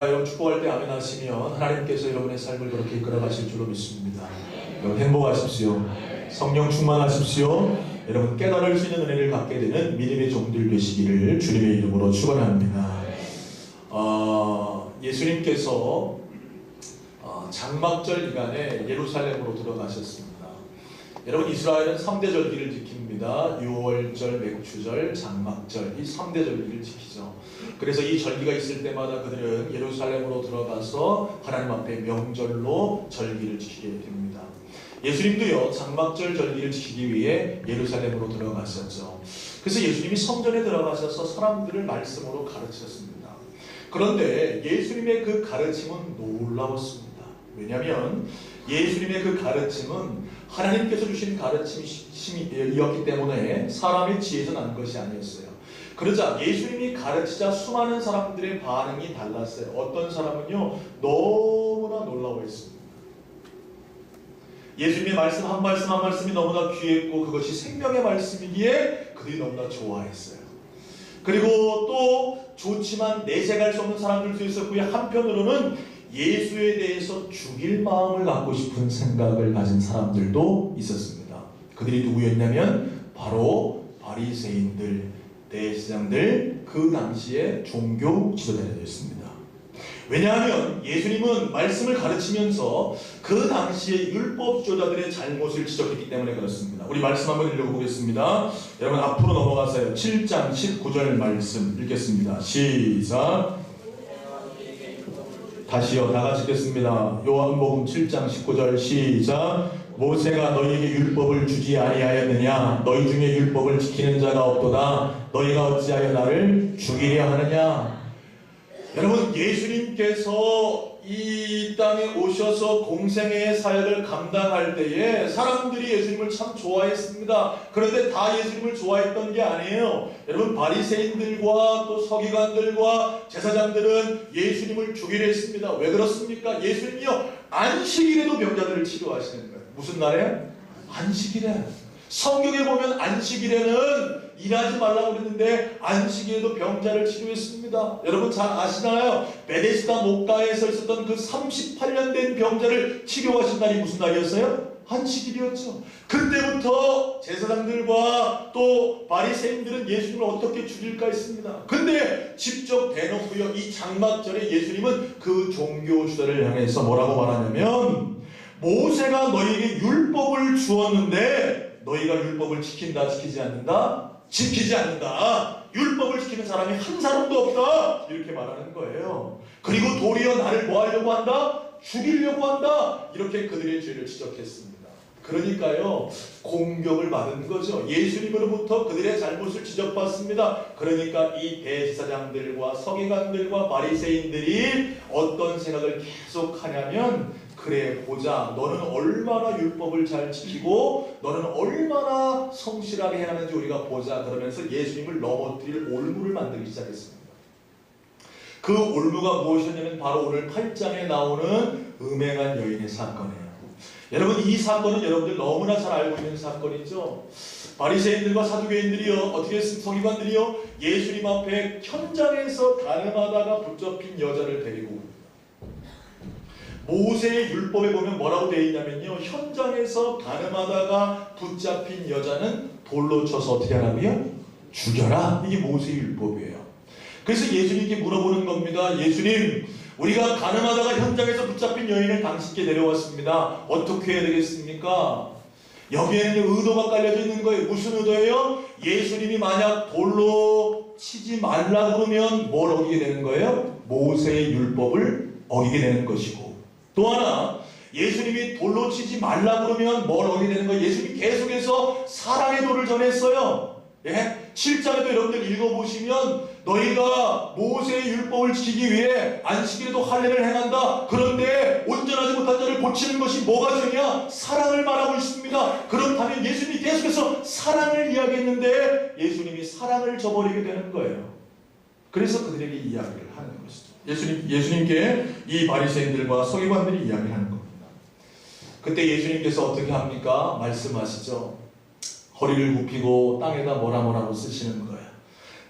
여러분 축복할 때 아멘 하시면 하나님께서 여러분의 삶을 그렇게 이끌어 가실 줄로 믿습니다. 여러분 행복하십시오. 성령 충만하십시오. 여러분 깨달을 수 있는 은혜를 갖게 되는 믿음의 종들 되시기를 주님의 이름으로 축원합니다. 어, 예수님께서 어, 장막절 기간에 예루살렘으로 들어가셨습니다. 여러분 이스라엘은 3대 절기를 지킵니다. 유월절, 맥주절, 장막절 이 3대 절기를 지키죠. 그래서 이 절기가 있을 때마다 그들은 예루살렘으로 들어가서 하나님 앞에 명절로 절기를 지키게 됩니다. 예수님도요 장막절 절기를 지키기 위해 예루살렘으로 들어가셨죠. 그래서 예수님이 성전에 들어가셔서 사람들을 말씀으로 가르치셨습니다. 그런데 예수님의 그 가르침은 놀라웠습니다. 왜냐하면 예수님의 그 가르침은 하나님께서 주신 가르침이었기 때문에 사람의 지혜에서 난 것이 아니었어요. 그러자 예수님이 가르치자 수많은 사람들의 반응이 달랐어요. 어떤 사람은요, 너무나 놀라워했습니다. 예수님의 말씀 한 말씀 한 말씀이 너무나 귀했고 그것이 생명의 말씀이기에 그들이 너무나 좋아했어요. 그리고 또 좋지만 내색할 수 없는 사람들도 있었고요. 한편으로는 예수에 대해서 죽일 마음을 갖고 싶은 생각을 가진 사람들도 있었습니다. 그들이 누구였냐면 바로 바리새인들, 대제사장들 그 당시에 종교 지도자들이었습니다. 왜냐하면 예수님은 말씀을 가르치면서 그 당시의 율법 지도자들의 잘못을 지적했기 때문에 그렇습니다. 우리 말씀 한번 읽어보겠습니다. 여러분 앞으로 넘어가서요. 7장 19절 말씀 읽겠습니다. 시작. 다시요. 다 같이 읽겠습니다. 요한복음 7장 19절 시작. 모세가 너희에게 율법을 주지 아니하였느냐? 너희 중에 율법을 지키는 자가 없도다. 너희가 어찌하여 나를 죽이려 하느냐? 여러분 예수님께서 이 땅에 오셔서 공생의 사역을 감당할 때에 사람들이 예수님을 참 좋아했습니다. 그런데 다 예수님을 좋아했던 게 아니에요. 여러분 바리새인들과 또 서기관들과 제사장들은 예수님을 죽이려 했습니다. 왜 그렇습니까? 예수님이요 안식일에도 병자들을 치료하시는 거예요. 무슨 날에? 안식일에. 성경에 보면 안식일에는 일하지 말라고 그랬는데 안식일에도 병자를 치료했습니다. 여러분 잘 아시나요? 베데스다 목가에서 있었던 그 38년 된 병자를 치료하신 날이 무슨 날이었어요? 안식일이었죠. 그때부터 제사장들과 또 바리새인들은 예수님을 어떻게 죽일까 했습니다. 근데 직접 대놓고요. 이 장막절에 예수님은 그 종교 주자를 향해서 뭐라고 말하냐면 모세가 너희에게 율법을 주었는데 너희가 율법을 지킨다 지키지 않는다 지키지 않는다. 율법을 지키는 사람이 한 사람도 없다. 이렇게 말하는 거예요. 그리고 도리어 나를 뭐 하려고 한다? 죽이려고 한다? 이렇게 그들의 죄를 지적했습니다 그러니까요 공격을 받은 거죠 예수님으로부터 그들의 잘못을 지적받습니다 그러니까 이 대제사장들과 서기관들과 바리새인들이 어떤 생각을 계속 하냐면 그래 보자 너는 얼마나 율법을 잘 지키고 너는 얼마나 성실하게 해야 하는지 우리가 보자 그러면서 예수님을 넘어뜨릴 올무를 만들기 시작했습니다. 그 올무가 무엇이었냐면 바로 오늘 8장에 나오는 음행한 여인의 사건이에요. 여러분 이 사건은 여러분들 너무나 잘 알고 있는 사건이죠. 바리새인들과 사두개인들이요 어떻게? 서기관들이요 예수님 앞에 현장에서 가늠하다가 붙잡힌 여자를 데리고 모세의 율법에 보면 뭐라고 되어 있냐면요. 현장에서 가늠하다가 붙잡힌 여자는 돌로 쳐서 어떻게 하라고요? 죽여라. 이게 모세의 율법이에요. 그래서 예수님께 물어보는 겁니다. 예수님, 우리가 가늠하다가 현장에서 붙잡힌 여인을 당신께 내려왔습니다. 어떻게 해야 되겠습니까? 여기에는 의도가 깔려져 있는 거예요. 무슨 의도예요? 예수님이 만약 돌로 치지 말라 그러면 뭘 어기게 되는 거예요? 모세의 율법을 어기게 되는 것이고 또 하나 예수님이 돌로 치지 말라 그러면 뭘 어기게 되는 거예요? 예수님이 계속해서 사랑의 도를 전했어요. 예? 7장에도 여러분들 읽어보시면 너희가 모세의 율법을 지키기 위해 안식일에도 할례를 행한다. 그런데 온전하지 못한 자를 고치는 것이 뭐가 죄냐? 사랑을 말하고 있습니다. 그렇다면 예수님이 계속해서 사랑을 이야기했는데 예수님이 사랑을 저버리게 되는 거예요. 그래서 그들에게 이야기를 하는 것이죠. 예수님, 예수님께 이 바리새인들과 서기관들이 이야기를 하는 겁니다. 그때 예수님께서 어떻게 합니까? 말씀하시죠. 허리를 굽히고 땅에다 뭐라 뭐라고 쓰시는 거예요.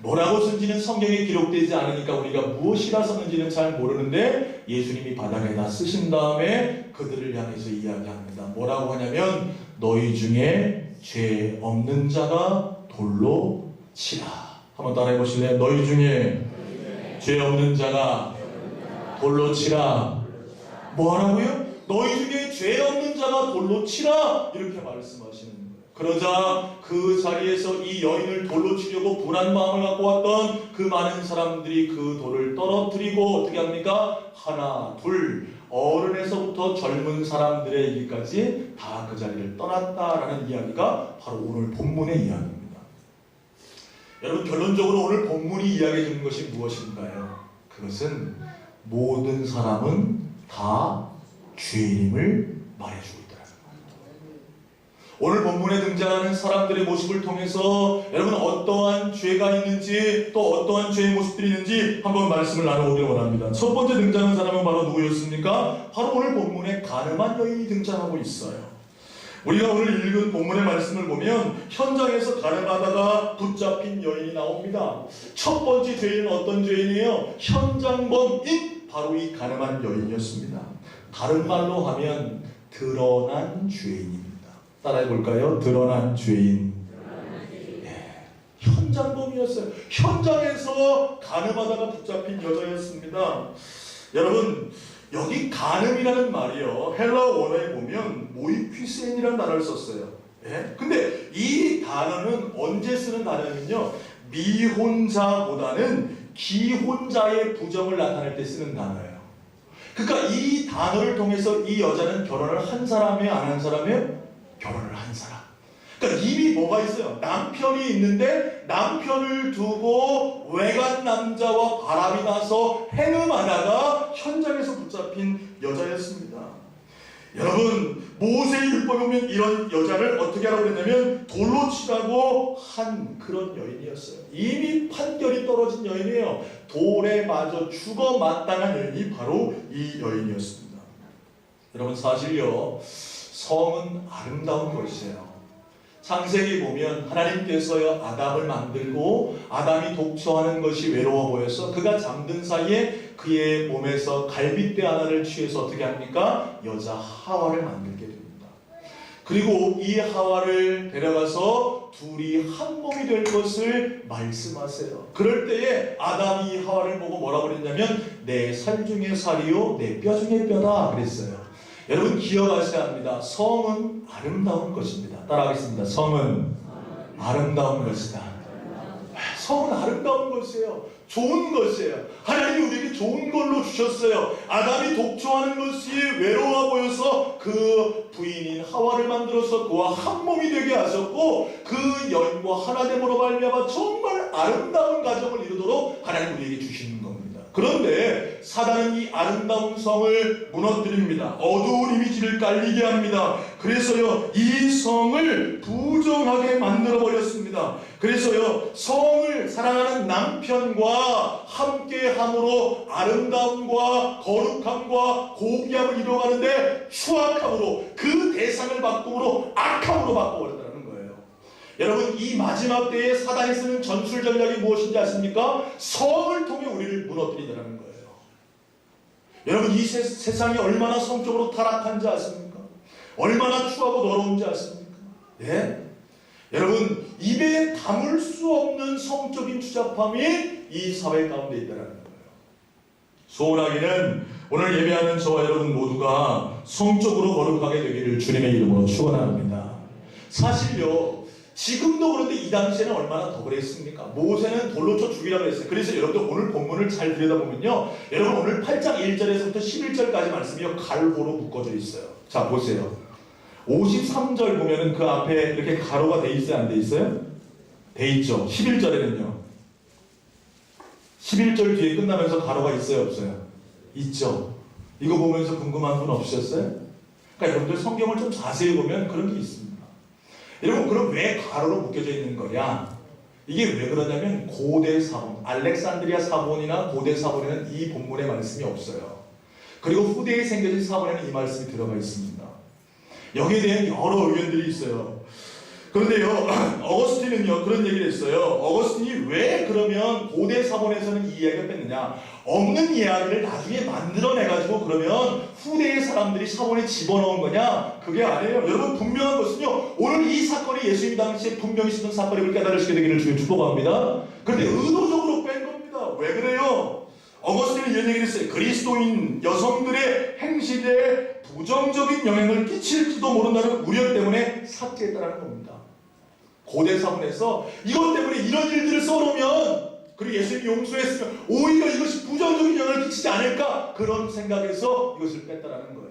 뭐라고 쓴지는 성경에 기록되지 않으니까 우리가 무엇이라 썼는지는 잘 모르는데 예수님이 바닥에다 쓰신 다음에 그들을 향해서 이야기합니다. 뭐라고 하냐면 너희 중에 죄 없는 자가 돌로 치라. 한번 따라해 보실래요? 너희 중에 죄 없는 자가 돌로 치라. 뭐 하라고요? 너희 중에 죄 없는 자가 돌로 치라. 이렇게 말씀하시는 거예요. 그러자 그 자리에서 이 여인을 돌로 치려고 분한 마음을 갖고 왔던 그 많은 사람들이 그 돌을 떨어뜨리고 어떻게 합니까? 하나, 둘, 어른에서부터 젊은 사람들의 얘기까지 다 그 자리를 떠났다라는 이야기가 바로 오늘 본문의 이야기입니다. 여러분 결론적으로 오늘 본문이 이야기해 주는 것이 무엇인가요? 그것은 모든 사람은 다 있다는 거예요. 오늘 본문에 등장하는 사람들의 모습을 통해서 여러분 어떠한 죄가 있는지 또 어떠한 죄의 모습들이 있는지 한번 말씀을 나눠보기를 원합니다. 첫 번째 등장한 사람은 바로 누구였습니까? 바로 오늘 본문에 가늠한 여인이 등장하고 있어요. 우리가 오늘 읽은 본문의 말씀을 보면 현장에서 가늠하다가 붙잡힌 여인이 나옵니다. 첫 번째 죄인은 어떤 죄인이에요? 현장범인 바로 이 가늠한 여인이었습니다. 다른 말로 하면 드러난 죄인입니다. 따라해 볼까요? 드러난 죄인. 예, 현장범이었어요. 현장에서 가늠하다가 붙잡힌 여자였습니다. 여러분 여기 가늠이라는 말이요 헬라 원어에 보면 모이퀴센이라는 단어를 썼어요. 예? 근데 이 단어는 언제 쓰는 단어냐면요 미혼자보다는 기혼자의 부정을 나타낼 때 쓰는 단어예요. 그러니까 이 단어를 통해서 이 여자는 결혼을 한 사람이에요, 안 한 사람이에요? 결혼을 한 사람. 그러니까 이미 뭐가 있어요? 남편이 있는데 남편을 두고 외간 남자와 바람이 나서 행음하다가 현장에서 붙잡힌 여자였습니다. 여러분 모세 율법에 보면 이런 여자를 어떻게 하라고 그랬냐면 돌로 치라고 한 그런 여인이었어요. 이미 판결이 떨어진 여인이에요. 돌에 맞아 죽어 마땅한 여인이 바로 이 여인이었습니다. 여러분 사실요 성은 아름다운 것이에요. 창세기 보면 하나님께서요 아담을 만들고 아담이 독초하는 것이 외로워 보여서 그가 잠든 사이에 그의 몸에서 갈빗대 하나를 취해서 어떻게 합니까? 여자 하와를 만들게 됩니다. 그리고 이 하와를 데려가서 둘이 한 몸이 될 것을 말씀하세요. 그럴 때에 아담이 이 하와를 보고 뭐라고 그랬냐면 내 살 중에 살이요 내 뼈 중에 뼈다 그랬어요. 여러분 기억하셔야 합니다. 성은 아름다운 것입니다. 따라하겠습니다. 성은 아름다운 것이다. 성은 아름다운 것이에요. 좋은 것이에요. 하나님이 우리에게 좋은 걸로 주셨어요. 아담이 독초하는 것이 외로워 보여서 그 부인인 하와를 만들어서 그와 한 몸이 되게 하셨고 그 여인과 하나됨으로 말미암아 정말 아름다운 가정을 이루도록 하나님 우리에게 주시는 겁니다. 그런데 사단은 이 아름다운 성을 무너뜨립니다. 어두운 이미지를 깔리게 합니다. 그래서요, 이 성을 부정하게 만들어 버렸습니다. 그래서요, 성을 사랑하는 남편과 함께 함으로 아름다움과 거룩함과 고귀함을 이루어가는데 추악함으로 그 대상을 바꿈으로 악함으로 바꿔버렸다는 거예요. 여러분 이 마지막 때에 사단이 쓰는 전술 전략이 무엇인지 아십니까? 성을 통해 우리를 무너뜨리더라는 거예요. 여러분 이 세, 세상이 얼마나 성적으로 타락한지 아십니까? 얼마나 추하고 더러운지 아십니까? 예? 여러분 입에 담을 수 없는 성적인 추잡함이 이 사회 가운데 있다는 거예요. 소원하기는 오늘 예배하는 저와 여러분 모두가 성적으로 거룩하게 되기를 주님의 이름으로 축원합니다. 사실요 지금도 그런데 이 당시에는 얼마나 더 그랬습니까? 모세는 돌로 쳐 죽이라고 했어요. 그래서 여러분들 오늘 본문을 잘 들여다보면요. 여러분 오늘 8장 1절에서부터 11절까지 말씀이요. 갈고로 묶어져 있어요. 자 보세요. 53절 보면은 그 앞에 이렇게 가로가 돼 있어요? 안 돼 있어요? 돼 있죠. 11절에는요. 11절 뒤에 끝나면서 가로가 있어요? 없어요? 있죠. 이거 보면서 궁금한 분 없으셨어요? 그러니까 여러분들 성경을 좀 자세히 보면 그런 게 있습니다. 여러분 그럼 왜 가로로 묶여져 있는 거냐? 이게 왜 그러냐면 고대 사본, 알렉산드리아 사본이나 고대 사본에는 이 본문의 말씀이 없어요. 그리고 후대에 생겨진 사본에는 이 말씀이 들어가 있습니다. 여기에 대한 여러 의견들이 있어요. 그런데요, 어거스틴은요, 그런 얘기를 했어요. 어거스틴이 왜 그러면 고대 사본에서는 이 이야기를 뺐느냐? 없는 이야기를 나중에 만들어내가지고 그러면 후대의 사람들이 사본에 집어넣은 거냐? 그게 아니에요. 여러분, 분명한 것은요, 오늘 이 사건이 예수님 당시에 분명히 있었던 사건임을 깨달으시게 되기를 주님 축복합니다. 그런데 의도적으로 뺀 겁니다. 왜 그래요? 어거스틴은 이런 얘기를 했어요. 그리스도인 여성들의 행실에 부정적인 영향을 끼칠지도 모른다는 우려 때문에 삭제했다는 겁니다. 고대 사본에서 이것 때문에 이런 일들을 써놓으면 그리고 예수님이 용서했으면 오히려 이것이 부정적인 영향을 끼치지 않을까 그런 생각에서 이것을 뺐다라는 거예요.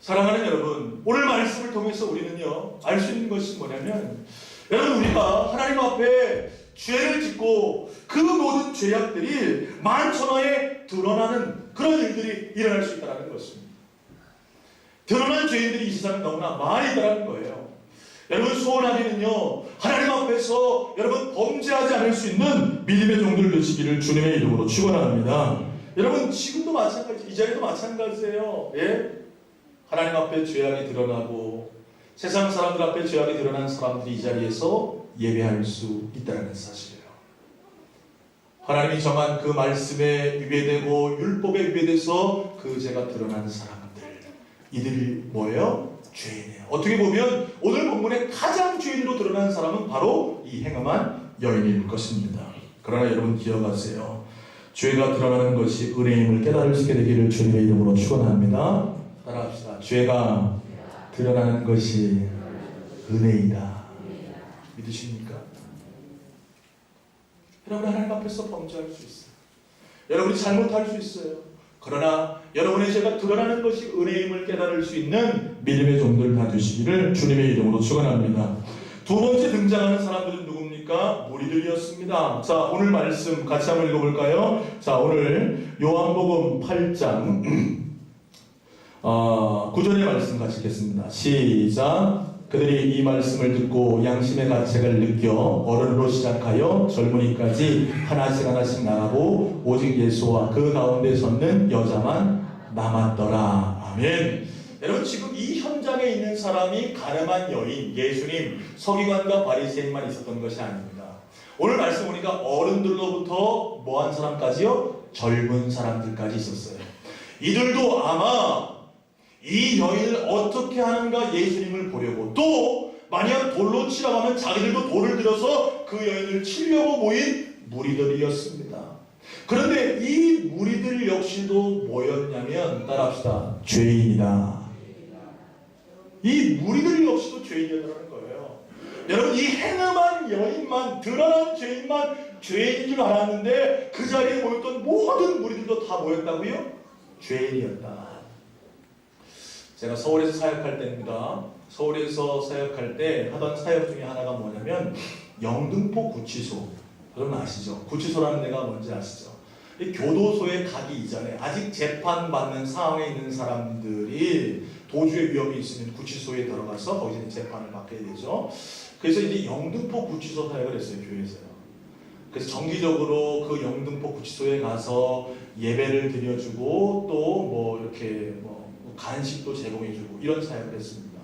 사랑하는 여러분, 오늘 말씀을 통해서 우리는요 알 수 있는 것이 뭐냐면 여러분 우리가 하나님 앞에 죄를 짓고 그 모든 죄악들이 만천하에 드러나는 그런 일들이 일어날 수 있다는 것입니다. 드러난 죄인들이 이 세상에 너무나 많이 있다는 거예요. 여러분 소원하기는요 하나님 앞에서 여러분 범죄하지 않을 수 있는 믿음의 종들 되시기를 주님의 이름으로 축원합니다. 여러분 지금도 마찬가지 이 자리도 마찬가지예요. 예? 하나님 앞에 죄악이 드러나고 세상 사람들 앞에 죄악이 드러난 사람들이 이 자리에서 예배할 수 있다는 사실이에요. 하나님이 정한 그 말씀에 위배되고 율법에 위배돼서 그 죄가 드러난 사람들 이들이 뭐예요? 죄인이에요. 어떻게 보면 오늘 본문에 가장 죄인으로 드러난 사람은 바로 이 행음한 여인일 것입니다. 그러나 여러분 기억하세요. 죄가 드러나는 것이 은혜임을 깨달을 수 있게 되기를 주님의 이름으로 축원합니다. 따라합시다. 죄가 드러나는 것이 은혜이다. 믿으십니까? 여러분 하나님 앞에서 범죄할 수 있어요. 여러분이 잘못할 수 있어요. 그러나 여러분의 죄가 드러나는 것이 은혜임을 깨달을 수 있는 믿음의 종들 다 되시기를 주님의 이름으로 축원합니다. 두 번째 등장하는 사람들은 누굽니까? 무리들이었습니다. 자, 오늘 말씀 같이 한번 읽어볼까요? 자, 오늘 요한복음 8장 어, 구절의 말씀 같이 읽겠습니다. 시작. 그들이 이 말씀을 듣고 양심의 가책을 느껴 어른으로 시작하여 젊은이까지 하나씩 하나씩 나가고 오직 예수와 그 가운데 섰는 여자만 남았더라. 아멘. 여러분 지금 이 현장에 있는 사람이 가늠한 여인 예수님 서기관과 바리새인만 있었던 것이 아닙니다. 오늘 말씀 보니까 어른들로부터 뭐한 사람까지요? 젊은 사람들까지 있었어요. 이들도 아마 이 여인을 어떻게 하는가 예수님을 보려고 또 만약 돌로 치라고 하면 자기들도 돌을 들어서 그 여인을 치려고 모인 무리들이었습니다. 그런데 이 무리들 역시도 뭐였냐면 따라합시다. 죄인이다. 이 무리들 역시도 죄인이었다는 거예요. 여러분 이 행음한 여인만 드러난 죄인만 죄인인 줄 알았는데 그 자리에 모였던 모든 무리들도 다 뭐였다고요? 죄인이었다. 제가 서울에서 사역할 때입니다. 서울에서 사역할 때 하던 사역 중에 하나가 뭐냐면 영등포 구치소. 여러분 아시죠? 구치소라는 데가 뭔지 아시죠? 이 교도소에 가기 이전에 아직 재판 받는 상황에 있는 사람들이 도주의 위험이 있으면 구치소에 들어가서 거기서 재판을 받게 되죠. 그래서 이제 영등포 구치소 사역을 했어요 교회에서요. 그래서 정기적으로 그 영등포 구치소에 가서 예배를 드려주고 또 뭐 이렇게 뭐 간식도 제공해주고 이런 사역을 했습니다.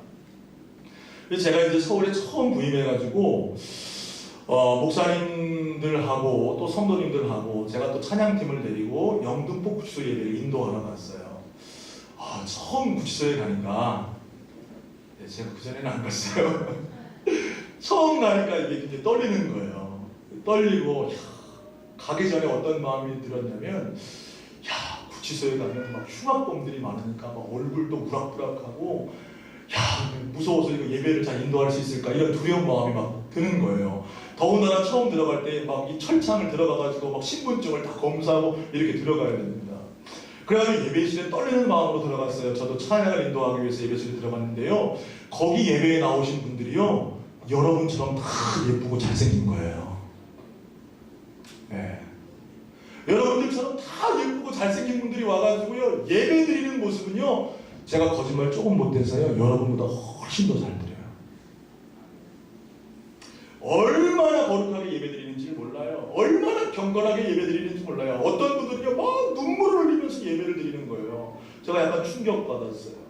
그래서 제가 이제 서울에 처음 부임해가지고 어, 목사님들하고 또 성도님들하고 제가 또 찬양팀을 데리고 영등포 구치소 예배를 인도하러 갔어요. 아, 처음 구치소에 가니까 네, 제가 그 전에는 안 갔어요. 처음 가니까 이게 굉장히 떨리는 거예요. 떨리고 야, 가기 전에 어떤 마음이 들었냐면 야 구치소에 가면 막 흉악범들이 많으니까 막 얼굴도 우락부락하고 야 무서워서 이거 예배를 잘 인도할 수 있을까 이런 두려운 마음이 막 드는 거예요. 더군다나 처음 들어갈 때 막 이 철창을 들어가가지고 막 신분증을 다 검사하고 이렇게 들어가야 됩니다. 그래가지고 예배실에 떨리는 마음으로 들어갔어요. 저도 찬양을 인도하기 위해서 예배실에 들어갔는데요. 거기 예배에 나오신 분들이요. 여러분처럼 다 예쁘고 잘생긴 거예요. 네. 여러분들처럼 다 예쁘고 잘생긴 분들이 와가지고요. 예배 드리는 모습은요. 제가 거짓말 조금 못해서요. 여러분보다 훨씬 더 잘 드려요. 얼마나 거룩하게 예배 드리는지 몰라요. 얼마나 경건하게 예배 드리는지 몰라요. 어떤 분들은요, 막 눈물을 흘리면서 예배를 드리는 거예요. 제가 약간 충격받았어요.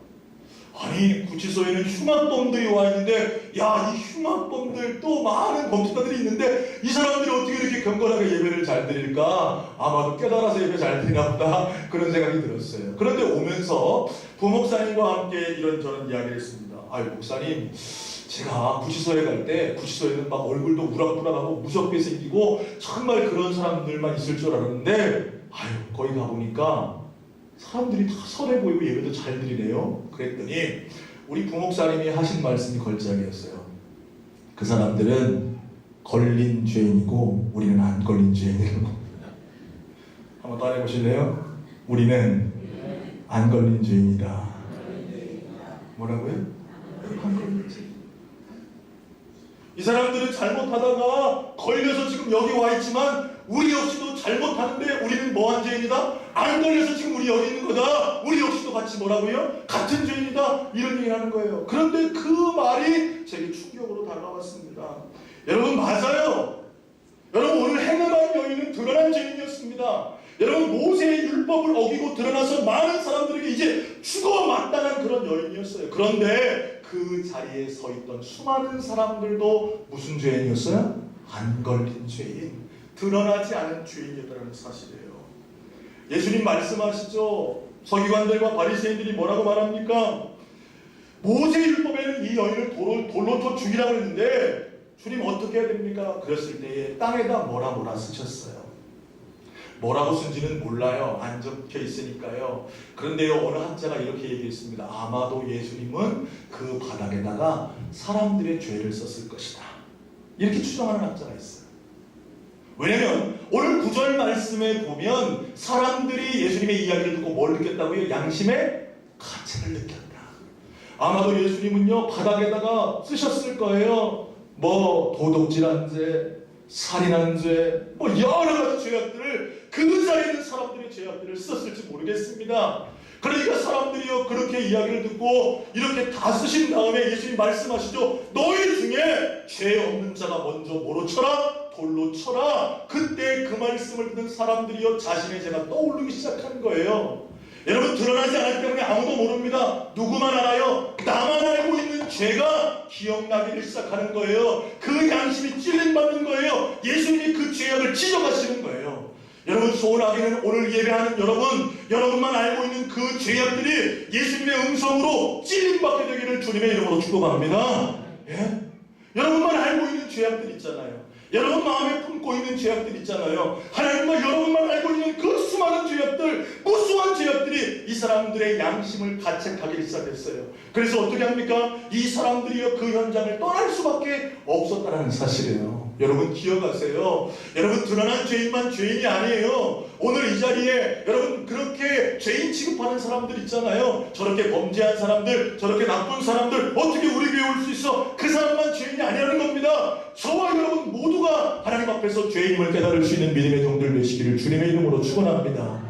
아니 구치소에는 흉악범들이 와 있는데 야이 흉악범들 또 많은 범죄자들이 있는데 이 사람들이 어떻게 이렇게 경건하게 예배를 잘 드릴까? 아마도 깨달아서 예배 잘 드리나 보다. 그런 생각이 들었어요. 그런데 오면서 부목사님과 함께 이런저런 이야기를 했습니다. 아유 목사님 제가 구치소에 갈 때 구치소에는 막 얼굴도 우락부락하고 무섭게 생기고 정말 그런 사람들만 있을 줄 알았는데 아유 거기 가보니까 사람들이 다 선해 보이고 예배도 잘 드리네요. 그랬더니 우리 부목사님이 하신 말씀이 걸작이었어요. 그 사람들은 걸린 죄인이고 우리는 안 걸린 죄인이라고. 한번 따라해 보실래요? 우리는 안 걸린 죄인이다. 뭐라고요? 안 걸린 죄인. 이 사람들은 잘못하다가 걸려서 지금 여기 와 있지만 우리 역시도 잘못하는데 우리는 뭐한 죄인이다? 안 걸려서 지금 우리 여기 있는 거다. 우리 역시도 같이 뭐라고요? 같은 죄인이다. 이런 얘기를 하는 거예요. 그런데 그 말이 제게 충격으로 다가왔습니다. 여러분 맞아요. 여러분 오늘 행음한 여인은 드러난 죄인이었습니다. 여러분 모세의 율법을 어기고 드러나서 많은 사람들에게 이제 죽어 마땅한 그런 여인이었어요. 그런데 그 자리에 서 있던 수많은 사람들도 무슨 죄인이었어요? 안 걸린 죄인, 드러나지 않은 죄인이었다는 사실이에요. 예수님 말씀하시죠. 서기관들과 바리새인들이 뭐라고 말합니까? 모세 율법에는 이 여인을 돌로, 돌로 쳐 죽이라고 했는데 주님 어떻게 해야 됩니까? 그랬을 때에 땅에다 뭐라 뭐라 쓰셨어요. 뭐라고 쓴지는 몰라요. 안 적혀 있으니까요. 그런데요, 어느 학자가 이렇게 얘기했습니다. 아마도 예수님은 그 바닥에다가 사람들의 죄를 썼을 것이다. 이렇게 추정하는 학자가 있어요. 왜냐면 오늘 구절 말씀에 보면 사람들이 예수님의 이야기를 듣고 뭘 느꼈다고요? 양심의 가책을 느꼈다. 아마도 예수님은요 바닥에다가 쓰셨을 거예요. 뭐 도둑질한 죄, 살인한 죄, 뭐 여러 가지 죄악들을 그 자리에 있는 사람들의 죄악들을 썼을지 모르겠습니다. 그러니까 사람들이요 그렇게 이야기를 듣고 이렇게 다 쓰신 다음에 예수님 말씀하시죠. 너희 중에 죄 없는 자가 먼저 뭐로 쳐라? 돌로 쳐라. 그때 그 말씀을 듣는 사람들이요 자신의 죄가 떠오르기 시작한 거예요. 여러분 드러나지 않았기 때문에 아무도 모릅니다. 누구만 알아요? 나만 알고 있는 죄가 기억나기 시작하는 거예요. 그 양심이 찔림받는 거예요. 예수님이 그 죄악을 지적하시는 거예요. 여러분 소원하기는 오늘 예배하는 여러분 여러분만 알고 있는 그 죄악들이 예수님의 음성으로 찔림받게 되기를 주님의 이름으로 축복합니다. 예? 여러분만 알고 있는 죄악들 있잖아요. 여러분 마음에 품고 있는 죄악들 있잖아요. 하나님과 여러분만 알고 있는 그 수많은 죄악들, 무수한 죄악들이 이 사람들의 양심을 가책하기 시작했어요. 그래서 어떻게 합니까? 이 사람들이요 그 현장을 떠날 수밖에 없었다는 사실이에요. 여러분 기억하세요. 여러분 드러난 죄인만 죄인이 아니에요. 오늘 이 자리에 여러분 죄인 취급하는 사람들 있잖아요. 저렇게 범죄한 사람들, 저렇게 나쁜 사람들 어떻게 우리 교회 올 수 있어? 그 사람만 죄인이 아니라는 겁니다. 저와 여러분 모두가 하나님 앞에서 죄인임을 깨달을 수 있는 믿음의 종들 되시기를 주님의 이름으로 축원합니다.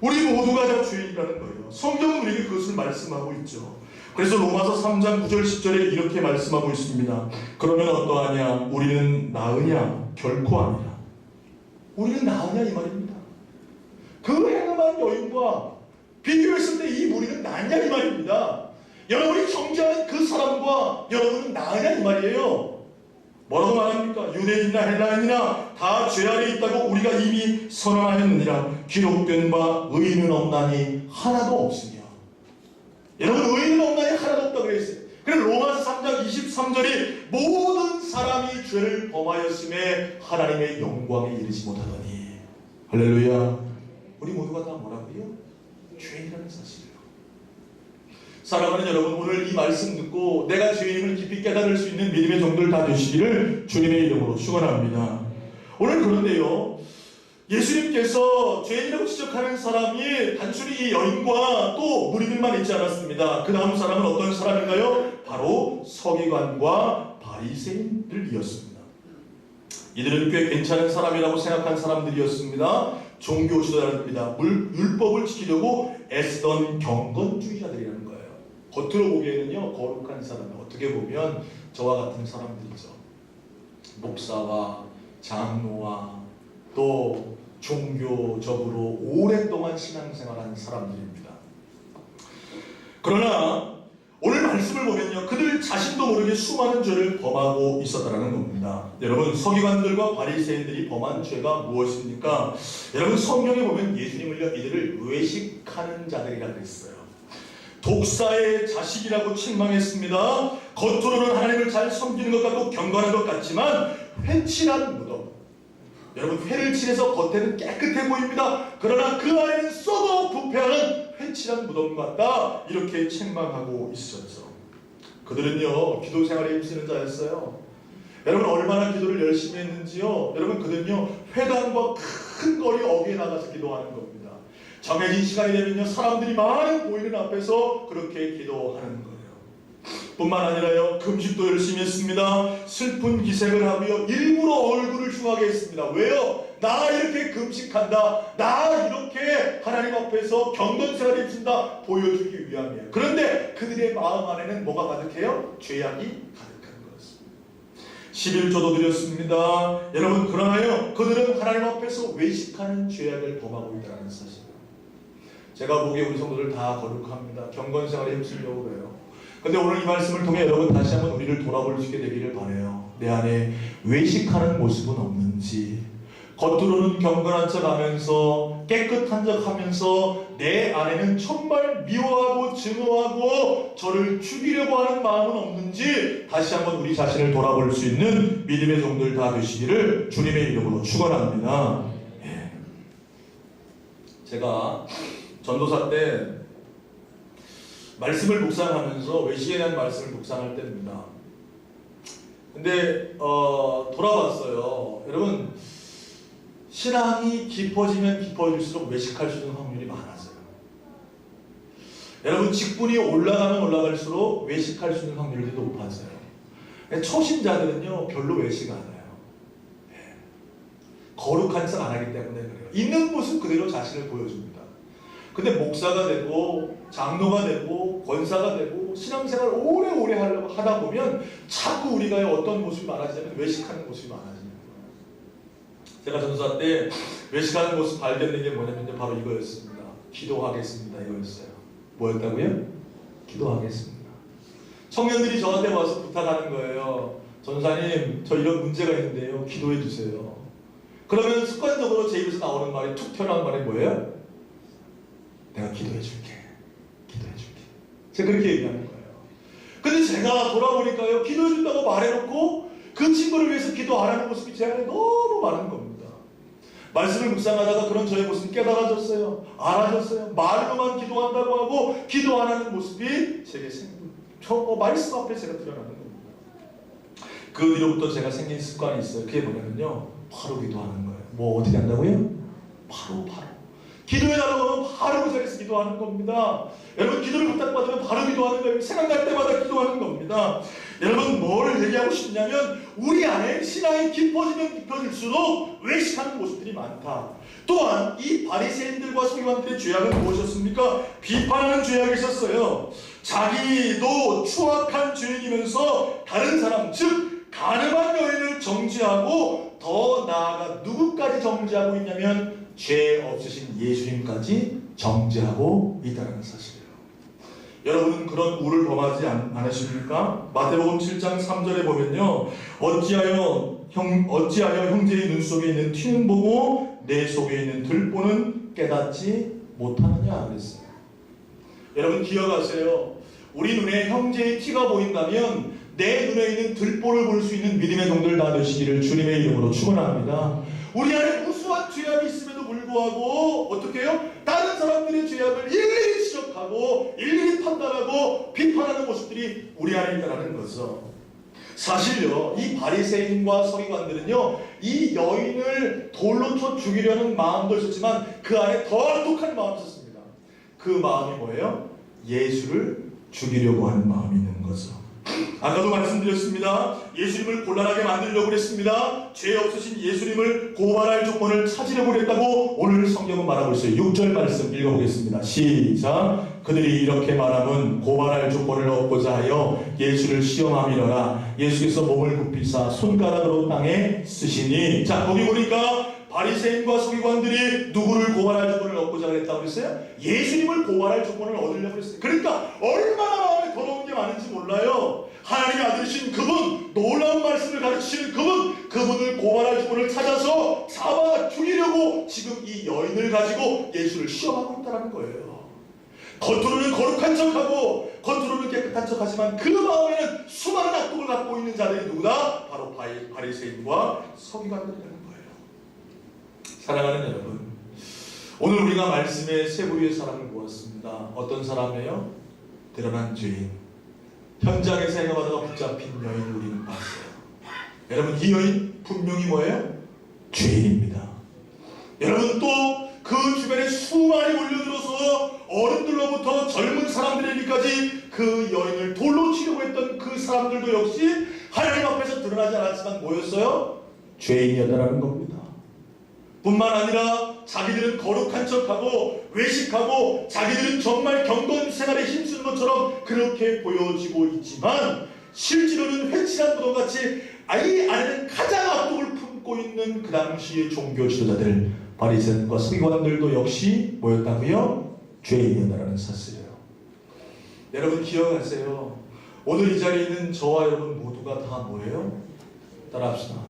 우리 모두가 다 죄인이라는 거예요. 성경은 우리에게 그것을 말씀하고 있죠. 그래서 로마서 3장 9절 10절에 이렇게 말씀하고 있습니다. 그러면 어떠하냐? 우리는 나으냐? 결코 아니라. 우리는 나으냐 이 말입니다. 그 행음한 여인과 비교했을 때 이 무리는 낫냐 이 말입니다. 여러분이 경계하는 그 사람과 여러분은 나으냐 이 말이에요. 뭐라고 말합니까? 유대인이나 헬라인이나 다 죄 아래 있다고 우리가 이미 선언하였느니라 기록된 바 의인은 없나니 하나도 없으며 여러분 의인은 없나니 하나도 없다 그랬어요. 그래서 로마서 3장 23절이 모든 사람이 죄를 범하였음에 하나님의 영광에 이르지 못하더니 할렐루야 우리 모두가 다 뭐라고요? 죄인이라는 사실이에요. 사랑하는 여러분 오늘 이 말씀 듣고 내가 죄인을 깊이 깨달을 수 있는 믿음의 종들 다 되시기를 주님의 이름으로 축원합니다. 오늘 그런데요. 예수님께서 죄인이라고 지적하는 사람이 단순히 이 여인과 또 무리들만 있지 않았습니다. 그 다음 사람은 어떤 사람인가요? 바로 서기관과 바리새인들이었습니다. 이들은 꽤 괜찮은 사람이라고 생각한 사람들이었습니다. 종교 지도자들입니다. 물, 율법을 지키려고 애쓰던 경건주의자들이라는 거예요. 겉으로 보기에는요 거룩한 사람, 어떻게 보면 저와 같은 사람들이죠. 목사와 장로와 또 종교적으로 오랫동안 신앙생활한 사람들입니다. 그러나 오늘 말씀을 보면요. 그들 자신도 모르게 수많은 죄를 범하고 있었다는 겁니다. 여러분 서기관들과 바리새인들이 범한 죄가 무엇입니까? 여러분 성경에 보면 예수님을요 이들을 외식하는 자들이라 그랬어요. 독사의 자식이라고 책망했습니다. 겉으로는 하나님을 잘 섬기는 것 같고 경건한 것 같지만 회칠한 무덤. 여러분 회를 칠해서 겉에는 깨끗해 보입니다. 그러나 그 안에는 썩어 부패하는 회칠한 무덤 같다. 이렇게 책망하고 있었죠. 그들은요 기도 생활에 힘쓰는 자였어요. 여러분 얼마나 기도를 열심히 했는지요. 여러분 그들은요 회당과 큰 거리 어귀에 나가서 기도하는 겁니다. 정해진 시간이 되면요 사람들이 많은 보이는 앞에서 그렇게 기도하는 거예요. 뿐만 아니라요 금식도 열심히 했습니다. 슬픈 기색을 하고요 일부러 얼굴을 흉하게 했습니다. 왜요? 나 이렇게 금식한다. 나 이렇게 하나님 앞에서 경건생활을 힘쓴다 보여주기 위함이에요. 그런데 그들의 마음 안에는 뭐가 가득해요? 죄악이 가득한 것입니다. 11조도 드렸습니다. 여러분 그러나요 그들은 하나님 앞에서 외식하는 죄악을 범하고 있다는 사실. 제가 보기에 우리 성도들 다 거룩합니다. 경건생활에 힘쓰려고 그래요. 근데 오늘 이 말씀을 통해 여러분 다시 한번 우리를 돌아볼 수 있게 되기를 바래요. 내 안에 외식하는 모습은 없는지 겉으로는 경건한 척 하면서 깨끗한 척 하면서 내 안에는 정말 미워하고 증오하고 저를 죽이려고 하는 마음은 없는지 다시 한번 우리 자신을 돌아볼 수 있는 믿음의 종들 다 되시기를 주님의 이름으로 축원합니다. 예. 제가 전도사 때 말씀을 묵상하면서 외식에 대한 말씀을 묵상할 때입니다. 근데 어, 돌아봤어요. 여러분 신앙이 깊어지면 깊어질수록 외식할 수 있는 확률이 많아져요. 여러분 직분이 올라가면 올라갈수록 외식할 수 있는 확률이 높아져요. 초신자들은요 별로 외식 안 해요. 예. 거룩한 척 안 하기 때문에 그래요. 있는 모습 그대로 자신을 보여줍니다. 근데 목사가 되고 장로가 되고 권사가 되고 신앙생활 오래오래 하다 보면 자꾸 우리가 어떤 모습이 많아지냐면 외식하는 모습이 많아지는 거예요. 제가 전사 때 외식하는 모습 발견된 게 뭐냐면 바로 이거였습니다. 기도하겠습니다. 이거였어요. 뭐였다고요? 기도하겠습니다. 청년들이 저한테 와서 부탁하는 거예요. 전사님, 저 이런 문제가 있는데요. 기도해 주세요. 그러면 습관적으로 제 입에서 나오는 말이 툭 튀어나오는 말이 뭐예요? 내가 기도해 줄게. 기도해 줄게. 제가 그렇게 얘기하는 거예요. 근데 제가 돌아보니까요, 기도해 준다고 말해놓고 그 친구를 위해서 기도 안 하는 모습이 제 안에 너무 많은 겁니다. 말씀을 묵상하다가 그런 저의 모습이 깨달아졌어요. 알아졌어요. 말로만 기도한다고 하고 기도 안 하는 모습이 제게 생긴, 저 어, 말씀 앞에 제가 드러나는 겁니다. 그 뒤로부터 제가 생긴 습관이 있어요. 그게 뭐냐면요, 바로 기도하는 거예요. 뭐 어떻게 한다고요? 바로 바로. 기도해달라고 하면 바로 그 자리에서 기도하는 겁니다. 여러분 기도를 부탁받으면 바로 기도하는 거예요. 생각날 때마다 기도하는 겁니다. 여러분 뭘 얘기하고 싶냐면 우리 안에 신앙이 깊어지면 깊어질수록 외식하는 모습들이 많다. 또한 이 바리새인들과 서기관들의 죄악은 무엇이었습니까? 비판하는 죄악이 있었어요. 자기도 추악한 죄인이면서 다른 사람 즉 가늠한 여인을 정지하고 더 나아가 누구까지 정지하고 있냐면 죄 없으신 예수님까지 정죄하고 있다는 사실이에요. 여러분은 그런 우를 범하지 않, 않으십니까? 마태복음 7장 3절에 보면요. 어찌하여 형 어찌하여 형제의 눈 속에 있는 티는 보고 내 속에 있는 들보는 깨닫지 못하느냐 그랬어요. 여러분 기억하세요. 우리 눈에 형제의 티가 보인다면 내 눈에 있는 들보를 볼 수 있는 믿음의 종들 다 되시기를 주님의 이름으로 축원합니다. 우리 안에 무수한 죄악이 있음에도 불구하고 어떻게 해요? 다른 사람들의 죄악을 일일이 지적하고 일일이 판단하고 비판하는 모습들이 우리 안에 있다는 거죠. 사실요, 이 바리새인과 서기관들은요, 이 여인을 돌로 쳐 죽이려는 마음도 있었지만 그 안에 더 독한 마음이 있었습니다. 그 마음이 뭐예요? 예수를 죽이려고 하는 마음이 있는 거죠. 아까도 말씀드렸습니다. 예수님을 곤란하게 만들려고 그랬습니다. 죄 없으신 예수님을 고발할 조건을 찾으려고 그랬다고 오늘 성경은 말하고 있어요. 6절 말씀 읽어보겠습니다. 시작. 그들이 이렇게 말하면 고발할 조건을 얻고자 하여 예수를 시험함이러라. 예수께서 몸을 굽히사 손가락으로 땅에 쓰시니 자 거기 보니까 바리새인과 서기관들이 누구를 고발할 조건을 얻고자 그랬다고 그랬어요? 예수님을 고발할 조건을 얻으려고 그랬어요. 그러니까 얼마나 마음에 더러운 게 많은지 몰라요. 하나님의 아들이신 그분, 놀라운 말씀을 가르치시는 그분, 그분을 고발할 조건을 찾아서 잡아 죽이려고 지금 이 여인을 가지고 예수를 시험하고 있다는 거예요. 겉으로는 거룩한 척하고 겉으로는 깨끗한 척하지만 그 마음에는 수많은 악독을 갖고 있는 자들이 누구다? 바로 바리, 바리새인과 서기관들이라는 거예요. 사랑하는 여러분, 오늘 우리가 말씀에 세 부류의 사람을 보았습니다. 어떤 사람이에요? 드러난 죄인. 현장에서 행함하다가 붙잡힌 여인 우리는 봤어요. 여러분 이 여인 분명히 뭐예요? 죄인입니다. 여러분 또 그 주변에 수많이 몰려들어서 어른들로부터 젊은 사람들에게까지 그 여인을 돌로 치려고 했던 그 사람들도 역시 하나님 앞에서 드러나지 않았지만 뭐였어요? 죄인이었다라는 겁니다. 뿐만 아니라 자기들은 거룩한 척하고 외식하고 자기들은 정말 경건 생활에 힘쓰는 것처럼 그렇게 보여지고 있지만 실제로는 회칠한 부동같이 아이 안에는 가장 악독을 품고 있는 그 당시의 종교 지도자들 바리새인과 서기관들도 역시 뭐였다고요? 죄인이었다라는 사실이에요. 여러분 기억하세요. 오늘 이 자리에 있는 저와 여러분 모두가 다 뭐예요? 따라합시다.